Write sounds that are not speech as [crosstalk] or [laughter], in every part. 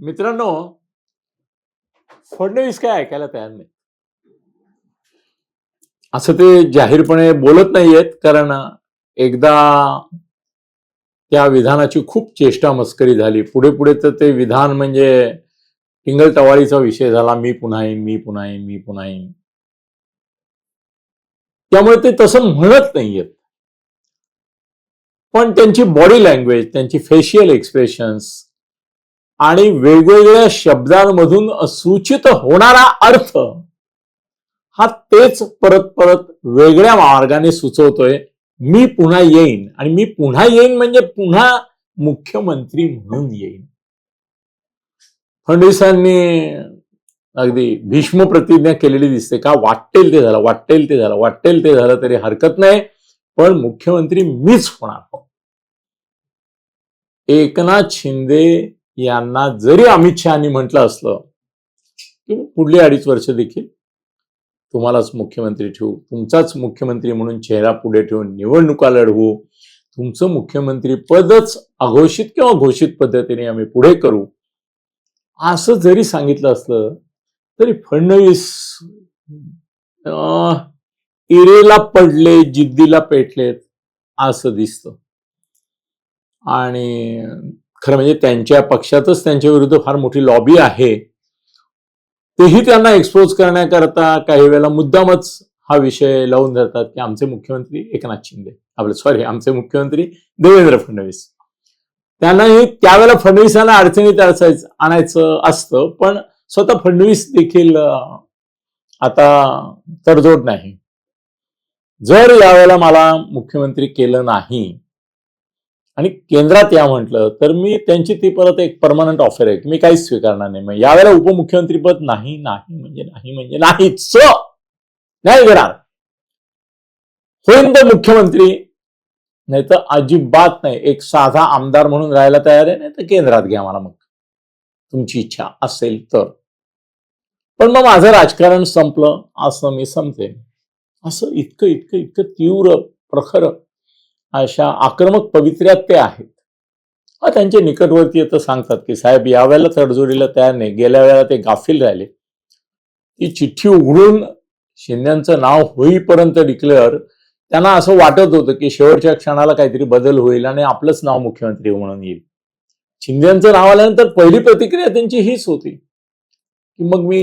मित्रांनो फडणवीस काय ऐकायला तयार नाही असं ते जाहीरपणे बोलत नाहीयेत कारण एकदा त्या विधानाची खूप चेष्टा मस्करी झाली. पुढे पुढे तर ते विधान म्हणजे टिंगल टवाळीचा विषय झाला. मी पुन्हा येईन मी पुन्हा येईन मी पुन्हा येईन. त्यामुळे ते तसं म्हणत नाहीयेत. पण त्यांची बॉडी लँग्वेज त्यांची फेशियल एक्सप्रेशन्स आणि वेगवेगळ्या शब्दांमधून सूचित होणारा अर्थ हा तेच परत परत वेगळ्या मार्गाने सुचवतोय. मी पुन्हा येईन आणि मी पुन्हा येईन म्हणजे पुन्हा मुख्यमंत्री म्हणून येईन. फडणवीसांनी अगदी भीष्म प्रतिज्ञा केलेली दिसते का? वाटेल ते झालं वाटेल ते झालं वाटेल ते झालं तरी हरकत नाही. पण मुख्यमंत्री मीच होणार. एकनाथ शिंदे यांना जरी अमित शहानी म्हटलं असलं की पुढली अडीच वर्ष देखील तुम्हालाच मुख्यमंत्री ठेवू. तुमचाच मुख्यमंत्री म्हणून चेहरा पुढे ठेवून निवडणुका लढवू. तुमचं मुख्यमंत्री पदच अघोषित किंवा घोषित पद्धतीने आम्ही पुढे करू. असं जरी सांगितलं असलं तरी फडणवीस अं, इरेला पडले जिद्दीला पेटलेत असं दिसतं. आणि खरं म्हणजे त्यांच्या पक्षातच त्यांच्या विरुद्ध फार मोठी लॉबी आहे. तेही त्यांना एक्सपोज करण्याकरता काही वेळेला मुद्दामच हा विषय लावून धरतात की आमचे मुख्यमंत्री एकनाथ शिंदे. आपले सॉरी आमचे मुख्यमंत्री देवेंद्र फडणवीस. त्यांनाही त्यावेळेला फडणवीसांना अडचणीत अडचायचं आणायचं असतं पण स्वतः फडणवीस देखील आता तडजोड नाही. जर यावेळेला मला मुख्यमंत्री केलं नाही आणि केंद्रात या म्हटलं तर मी त्यांची ती परत एक परमनंट ऑफर आहे. मी काहीच स्वीकारणार नाही. मग यावेळेला उपमुख्यमंत्रीपद नाही नाही म्हणजे नाही म्हणजे नाहीच. नाही घेणार. होईन तर मुख्यमंत्री नाही तर अजिबात नाही. एक साधा आमदार म्हणून राहायला तयार आहे नाही तर केंद्रात घ्या मला मग. तुमची इच्छा असेल तर. पण मग माझं राजकारण संपलं. असं मी समजेन. असं इतकं इतकं इतकं तीव्र प्रखर अशा आक्रमक पवित्र्यात ते आहेत. हा त्यांचे निकटवर्तीय तर सांगतात की साहेब यावेळेला तडजोडीला तयार नाही. गेल्या वेळेला ते गाफील राहिले. ती चिठ्ठी उघडून शिंद्यांचं नाव होईपर्यंत डिक्लेअर त्यांना असं वाटत होतं की शेवटच्या क्षणाला काहीतरी बदल होईल आणि आपलंच नाव मुख्यमंत्री म्हणून येईल. शिंद्यांचं नाव आल्यानंतर पहिली प्रतिक्रिया त्यांची हीच होती की मग मी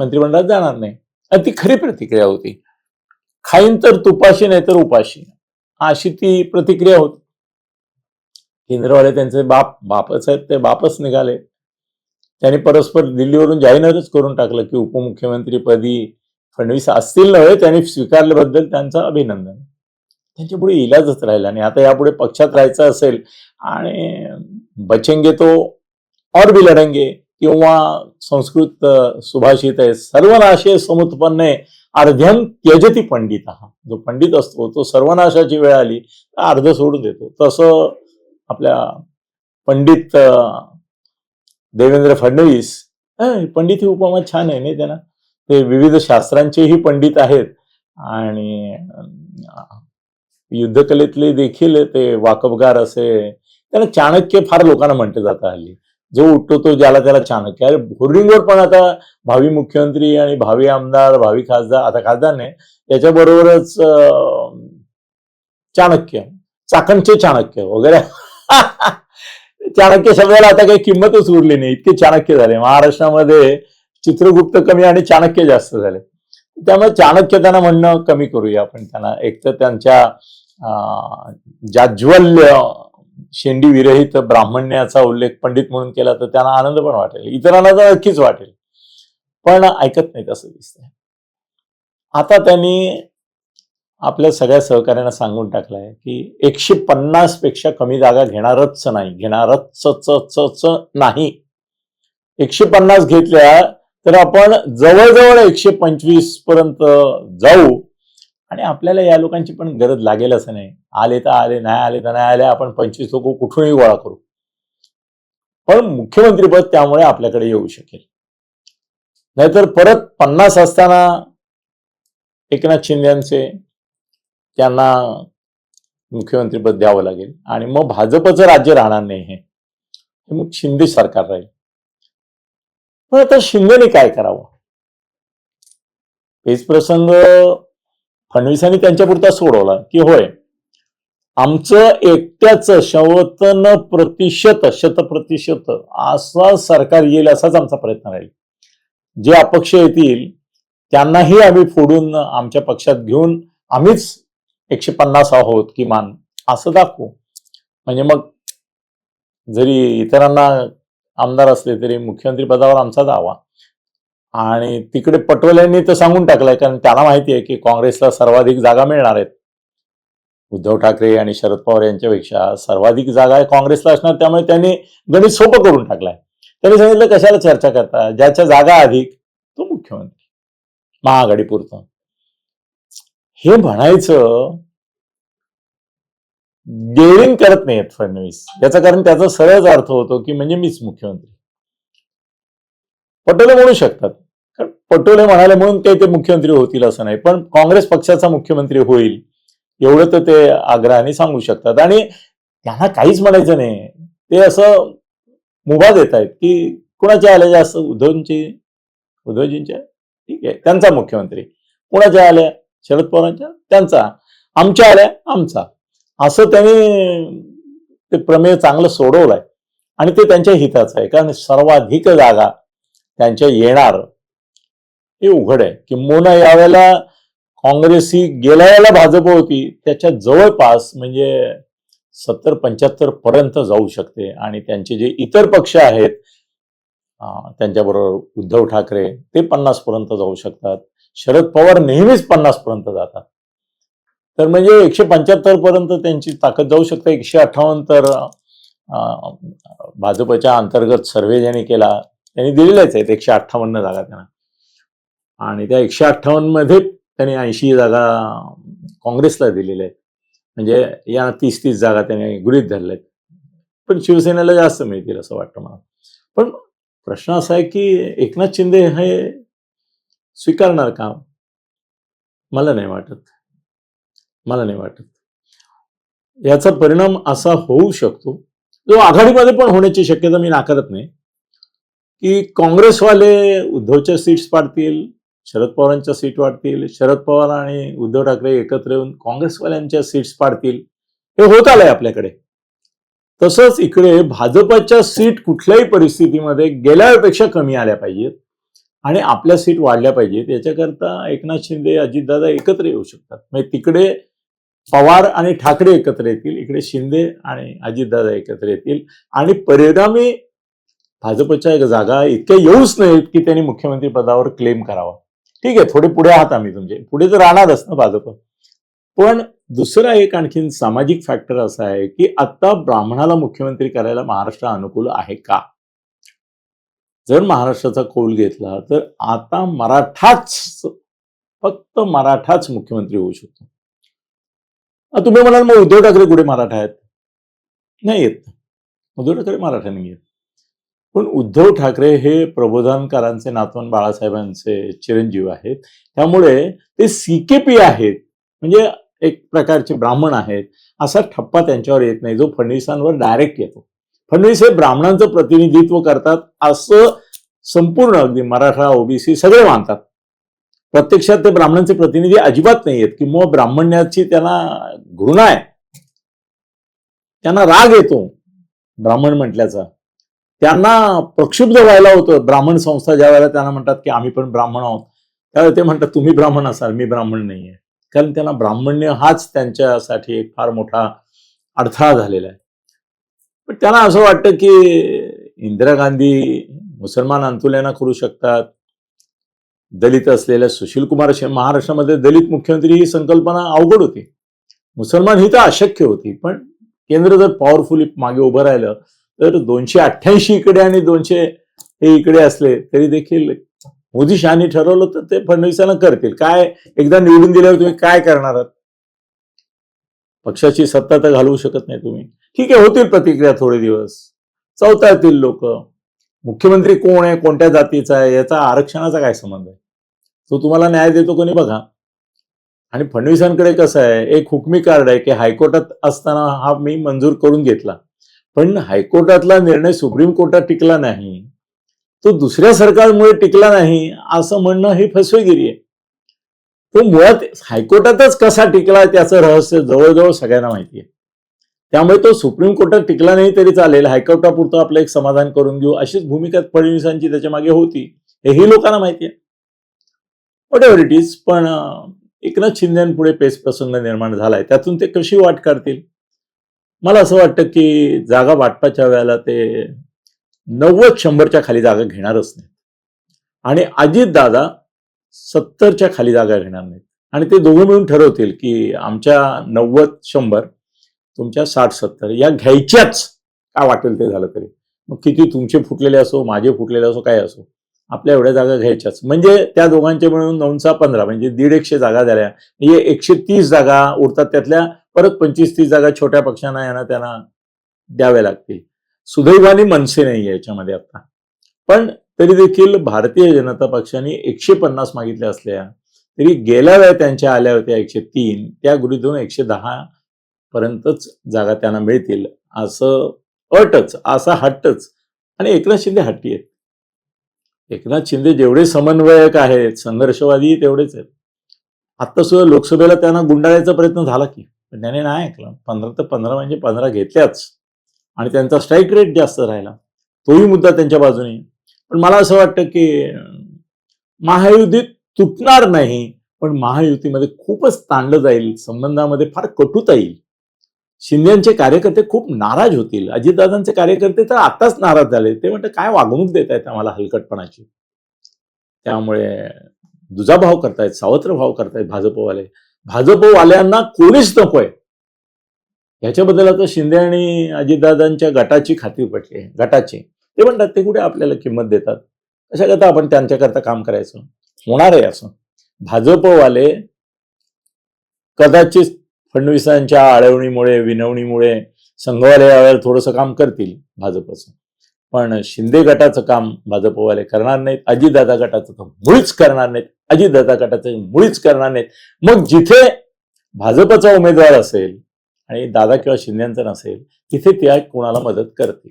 मंत्रिमंडळात जाणार नाही. आणि ती खरी प्रतिक्रिया होती. खाईन तर तुपाशी नाही तर उपाशी. अशी ती प्रतिक्रिया होती. केंद्रवाले त्यांचे बाप बापच आहेत ते बापच निघाले. त्यांनी परस्पर दिल्लीवरून जाहीरच करून टाकलं की उपमुख्यमंत्रीपदी फडणवीस असतील नव्हे त्यांनी स्वीकारल्याबद्दल त्यांचं अभिनंदन. त्यांच्या पुढे इलाजच राहिला आणि आता यापुढे पक्षात राहायचं असेल आणि बचेंगे तो और भी लढंगे किंवा संस्कृत सुभाषित आहे सर्व नाशय समुत्पन्न आहे अर्ध्यम त्यजती पंडित हा जो पंडित असतो तो सर्वनाशाची वेळ आली तर अर्ध सोडून देतो. तसं आपल्या पंडित देवेंद्र फडणवीस पंडित ही उपमा छान आहे नाही त्यांना? ते विविध शास्त्रांचेही पंडित आहेत. आणि युद्धकलेतले देखील ते वाकबगार असे त्यांना चाणक्य फार लोकांना म्हटलं जातं हल्ली जो उठतो तो ज्याला त्याला चाणक्य अरे होर्डिंगवर पण आता भावी मुख्यमंत्री आणि भावी आमदार भावी खासदार आता खासदार नाही याच्याबरोबरच चाणक्य चाकणचे चाणक्य वगैरे. [laughs] चाणक्य शब्दाला आता काही किंमतच उरली नाही इतके चाणक्य झाले. महाराष्ट्रामध्ये चित्रगुप्त कमी आणि चाणक्य जास्त झाले. त्यामुळे चाणक्य त्यांना म्हणणं कमी करूया आपण त्यांना. एक तर त्यांच्या अं, जाज्वल्य शेंडी विरहित ब्राह्मण्याचा उल्लेख पंडित म्हणून केला तर त्यांना आनंद पण वाटेल इतरांना तर नक्कीच वाटेल. पण ऐकत नाही असं दिसतंय. आता त्यांनी आपल्या सगळ्या सहकार्यांना सांगून टाकलंय की एकशे पन्नासपेक्षा कमी जागा घेणारच नाही घेणारच नाही. एकशे पन्नास घेतल्या तर आपण जवळजवळ एकशे पंचवीसपर्यंत जाऊ. आणि आपल्याला या लोकांची पण गरज लागेल असं नाही. आले तर आले नाही आले तर नाही आले आपण पंचवीस लोक कुठूनही गोळा करू. पण मुख्यमंत्रीपद त्यामुळे आपल्याकडे येऊ शकेल. नाहीतर परत पन्नास असताना एकनाथ शिंदेचे त्यांना मुख्यमंत्रीपद द्यावं लागेल. आणि मग भाजपचं राज्य राहणार नाही हे. हे मग शिंदे सरकार राहील. पण आता शिंदेने काय करावं? हेच प्रसंग फडणवीसांनी त्यांच्यापुरता सोडवला की होय आमचं एकट्याचं शवतन प्रतिशत शतप्रतिशत असा सरकार येईल असाच आमचा प्रयत्न राहील. जे अपक्ष येतील त्यांनाही आम्ही फोडून आमच्या पक्षात घेऊन आम्हीच एकशे पन्नास आहोत किमान असं दाखवू. म्हणजे मग जरी इतरांना आमदार असले तरी मुख्यमंत्री पदावर आमचा दावा. आणि तिकडे पटोलेंनी तर सांगून टाकलंय कारण त्यांना माहिती आहे की काँग्रेसला सर्वाधिक जागा मिळणार आहेत. उद्धव ठाकरे आणि शरद पवार यांच्यापेक्षा सर्वाधिक जागा आहे काँग्रेसला असणार त्यामुळे त्यांनी गणित सोपं करून टाकलाय. त्यांनी सांगितलं कशाला चर्चा करता? ज्याच्या जागा अधिक तो मुख्यमंत्री. महाआघाडी पुरतं हे म्हणायचं डेअरिंग करत नाहीत फडणवीस. याचं कारण त्याचा सरळच अर्थ होतो की म्हणजे मीच मुख्यमंत्री. पटोले म्हणू शकतात. कारण पटोले म्हणाले म्हणून काही ते मुख्यमंत्री होतील असं नाही. पण काँग्रेस पक्षाचा मुख्यमंत्री होईल एवढं तर ते आग्रहाने सांगू शकतात. आणि त्यांना काहीच म्हणायचं नाही. ते असं मुभा देत आहेत की कुणाच्या आल्या जास्त? उद्धवची उद्धवजींच्या? ठीक आहे त्यांचा मुख्यमंत्री. कुणाच्या आल्या? शरद पवारांच्या? त्यांचा. आमच्या आल्या? आमचा. असं त्यांनी ते प्रमेय चांगलं सोडवलंय. आणि ते त्यांच्या हिताचं आहे. कारण सर्वाधिक जागा त्यांच्या येणार हे उघड आहे किंबहुना यावेळेला काँग्रेस ही गेल्या वेळेला भाजप होती त्याच्या जवळपास म्हणजे सत्तर पंच्याहत्तर पर्यंत जाऊ शकते. आणि त्यांचे जे इतर पक्ष आहेत त्यांच्याबरोबर उद्धव ठाकरे ते पन्नास पर्यंत जाऊ शकतात. शरद पवार नेहमीच पन्नास पर्यंत जातात. तर म्हणजे एकशे पंच्याहत्तर पर्यंत त्यांची ताकद जाऊ शकते. एकशे अठ्ठावन्न तर भाजपच्या अंतर्गत सर्वे ज्यांनी केला त्यांनी दिलेलाच आहेत. एकशे अठ्ठावन्न जागा त्यांना. आणि त्या एकशे अठ्ठावन्नमध्ये त्यांनी ऐंशी जागा काँग्रेसला दिलेल्या आहेत. म्हणजे या तीस तीस जागा त्यांनी गृहीत धरल्यात पण शिवसेनेला जास्त मिळतील असं वाटतं मला. पण प्रश्न असा आहे की एकनाथ शिंदे हे स्वीकारणार का? मला नाही वाटत. मला नाही वाटत. याचा परिणाम असा होऊ शकतो. जो आघाडीमध्ये पण होण्याची शक्यता मी नाकारत नाही. की काँग्रेसवाले उद्धवच्या सीट्स पाडतील शरद पवारांच्या सीट वाढतील शरद पवार आणि उद्धव ठाकरे एकत्र येऊन काँग्रेसवाल्यांच्या सीट्स पाडतील हे होत आलंय आपल्याकडे. तसंच इकडे भाजपच्या सीट कुठल्याही परिस्थितीमध्ये गेल्या वेळेपेक्षा कमी आल्या पाहिजेत आणि आपल्या सीट वाढल्या पाहिजेत. याच्याकरता एकनाथ शिंदे अजितदादा एकत्र येऊ शकतात. म्हणजे तिकडे पवार आणि ठाकरे एकत्र येतील इकडे शिंदे आणि अजितदादा एकत्र येतील. आणि परिणामी भाजपच्या जागा इतक्या येऊच नाहीत की त्यांनी मुख्यमंत्री पदावर क्लेम करावा. ठीक आहे थोडे पुढे आहात आम्ही तुमचे. पुढे तर राहणारच ना भाजप. पण दुसरा एक आणखीन सामाजिक फॅक्टर असा आहे की आता ब्राह्मणाला मुख्यमंत्री करायला महाराष्ट्र अनुकूल आहे का? जर महाराष्ट्राचा कौल घेतला तर आता मराठाच फक्त मराठाच मुख्यमंत्री होऊ शकतो. तुम्ही म्हणाल मग उद्धव ठाकरे कुठे मराठा आहेत? नाही येत. उद्धव ठाकरे मराठा नाही आहेत पण उद्धव ठाकरे हे प्रबोधनकारांचे नातवन बाळासाहेबांचे चिरंजीव आहेत. त्यामुळे ते सीकेपी आहेत. म्हणजे एक प्रकारचे ब्राह्मण आहेत. असा ठप्पा त्यांच्यावर येत नाही. जो फडणवीसांवर डायरेक्ट येतो. फडणवीस हे ब्राह्मणांचं प्रतिनिधित्व करतात. असं संपूर्ण अगदी मराठा ओबीसी सगळे मानतात. प्रत्यक्षात ते ब्राह्मणांचे प्रतिनिधी अजिबात नाही आहेत. किंवा ब्राह्मण्याची त्यांना घृणा आहे. त्यांना राग येतो. ब्राह्मण म्हटल्याचा. त्यांना प्रक्षुब्ध व्हायला होतं. ब्राह्मण संस्था ज्या वेळेला त्यांना म्हणतात की आम्ही पण ब्राह्मण आहोत त्यावेळेला ते म्हणतात तुम्ही ब्राह्मण असाल मी ब्राह्मण नाहीये. कारण त्यांना ब्राह्मण्य हाच त्यांच्यासाठी एक फार मोठा अडथळा झालेला आहे. पण त्यांना असं वाटतं की इंदिरा गांधी मुसलमान आंदोलना करू शकतात. दलित असलेल्या सुशील कुमार महाराष्ट्रामध्ये दलित मुख्यमंत्री ही संकल्पना अवघड होती. मुसलमान ही तर अशक्य होती पण केंद्र जर पॉवरफुली मागे उभं राहिलं तर दोनशे अठ्ठ्याऐंशी इकडे आणि दोनशे हे इकडे असले तरी देखील मोदी शहानी ठरवलं तर ते फडणवीसांना करतील. काय एकदा निवडून दिल्यावर तुम्ही काय करणार आहात? पक्षाची सत्ता तर घालवू शकत नाही तुम्ही. ठीक आहे होतील प्रतिक्रिया थोडे दिवस. चौथा येतील लोक. मुख्यमंत्री कोण आहे? कोणत्या जातीचा आहे? याचा आरक्षणाचा काय संबंध आहे? तो तुम्हाला न्याय देतो कोणी? बघा. आणि फडणवीसांकडे कसं आहे? एक हुकमी कार्ड आहे की हायकोर्टात असताना हा मी मंजूर करून घेतला. पण हायकोर्टातला निर्णय सुप्रीम कोर्टात टिकला नाही तो दुसऱ्या सरकारमुळे टिकला नाही असं म्हणणं ही फसवेगिरी आहे. तो मुळात हायकोर्टातच कसा टिकला त्याचं रहस्य जवळजवळ सगळ्यांना माहिती आहे. त्यामुळे तो सुप्रीम कोर्टात टिकला नाही तरी चालेल हायकोर्टापुरतं आपलं एक समाधान करून घेऊ अशीच भूमिका फडणवीसांची त्याच्यामागे होती हेही लोकांना माहिती आहे. वॉट एव्हर इट इज पण एकनाथ एकनाथ शिंदेपुढे पेच प्रसंग निर्माण झालाय त्यातून ते कशी वाट काढतील मला असं वाटतं की जागा वाटपाच्या वेळेला ते नव्वद शंभरच्या खाली जागा घेणारच नाही आणि अजितदादा सत्तरच्या खाली जागा घेणार नाहीत. आणि ते दोघं मिळून ठरवतील की आमच्या नव्वद शंभर तुमच्या साठ सत्तर या घ्यायच्याच काय वाटेल ते झालं तरी. मग किती तुमचे फुटलेले असो माझे फुटलेले असो काय असो आपल्या एवढ्या जागा घ्यायच्याच. म्हणजे त्या दोघांचे मिळून नऊचा पंधरा म्हणजे दीड एकशे जागा झाल्या. म्हणजे एकशे तीस जागा उरतात त्यातल्या परत पंचवीस तीस जागा छोट्या पक्षांना यांना त्यांना द्याव्या लागतील. सुदैवाने मनसे नाही याच्यामध्ये आता. पण तरी देखील भारतीय जनता पक्षाने एकशे पन्नास मागितल्या असल्या तरी गेल्या वेळा त्यांच्या आल्या होत्या एकशे तीन त्या गृहीत एकशे दहा पर्यंतच जागा त्यांना मिळतील असं अटच असा हट्टच. आणि एकनाथ शिंदे हट्टी आहेत. एकनाथ शिंदे जेवढे समन्वयक आहेत संघर्षवादी तेवढेच आहेत. आता सुद्धा लोकसभेला त्यांना गुंडाळायचा प्रयत्न झाला की. पण त्याने नाही ऐकलं. पंधरा तर पंधरा म्हणजे पंधरा घेतल्याच. आणि त्यांचा स्ट्राईक रेट जास्त राहिला. तोही मुद्दा त्यांच्या बाजूने. पण मला असं वाटतं की महायुतीत तुटणार नाही पण महायुतीमध्ये खूपच ताणलं जाईल. संबंधामध्ये फार कटुता येईल. शिंदेचे कार्यकर्ते खूप नाराज होतील. अजितदादांचे कार्यकर्ते तर आताच नाराज झाले. ते म्हणतात काय वागणूक देत आहेत आम्हाला हलकटपणाची? त्यामुळे दुजाभाव करतायत सावत्र भाव करतायत भाजपवाले. भाजपवाल्यांना कोणीच नकोय. ह्याच्याबद्दल आता शिंदे आणि अजितदादांच्या गटाची खात्री पटली आहे. गटाची. ते म्हणतात ते कुठे आपल्याला किंमत देतात? अशा करता आपण त्यांच्याकरता काम करायचं? होणार आहे असं. भाजपवाले कदाचित फडणवीसांच्या आळवणीमुळे विनवणीमुळे संघवाले यावेळेला थोडंसं काम करतील भाजपचं. पण शिंदे गटाचं काम भाजपवाले करणार नाहीत. अजितदादा गटाचं तर मुळीच करणार नाहीत. अजितदादा गटाचे मुळीच करणार नाहीत. मग जिथे भाजपचा उमेदवार असेल आणि दादा किंवा शिंदेचा नसेल तिथे त्या कोणाला मदत करतील?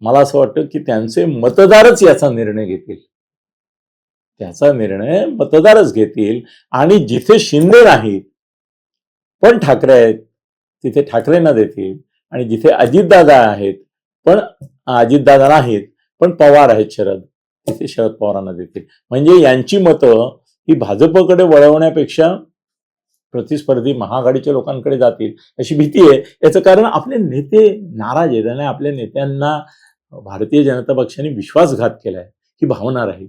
मला असं वाटतं की त्यांचे मतदारच याचा निर्णय घेतील. त्याचा निर्णय मतदारच घेतील. आणि जिथे शिंदे नाहीत पण ठाकरे आहेत तिथे ठाकरेंना देतील. आणि जिथे अजितदादा आहेत पण अजितदादा नाहीत पण पवार आहेत शरद. ते शरद पवारांना देतील. म्हणजे यांची मतं ही भाजपकडे वळवण्यापेक्षा प्रतिस्पर्धी महाआघाडीच्या लोकांकडे जातील अशी भीती आहे. याचं कारण आपले नेते नाराज आहेत आणि आपल्या नेत्यांना भारतीय जनता पक्षाने विश्वासघात केलाय ही भावना राहील.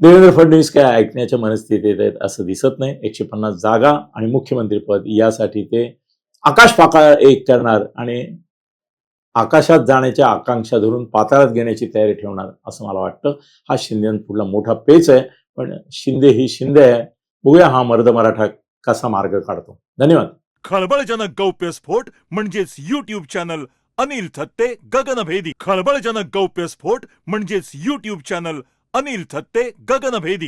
देवेंद्र फडणवीस काय ऐकण्याच्या मनस्थितीत आहेत असं दिसत नाही. एकशे पन्नास जागा आणि मुख्यमंत्रीपद यासाठी ते आकाश पाकाळ एक करणार आणि आकाशात जाण्याच्या आकांक्षा धरून पाताळात घेण्याची तयारी ठेवणार असं मला वाटतं. हा शिंदे पुढला मोठा पेच आहे. पण शिंदे ही शिंदे आहे. बघूया हा मर्द मराठा कसा मार्ग काढतो. धन्यवाद. खळबळजनक गौप्यस्फोट म्हणजेच युट्यूब चॅनल अनिल थत्ते गगनभेदी खळबळजनक गौप्यस्फोट म्हणजेच युट्यूब चॅनल अनिल थत्ते गगनभेदी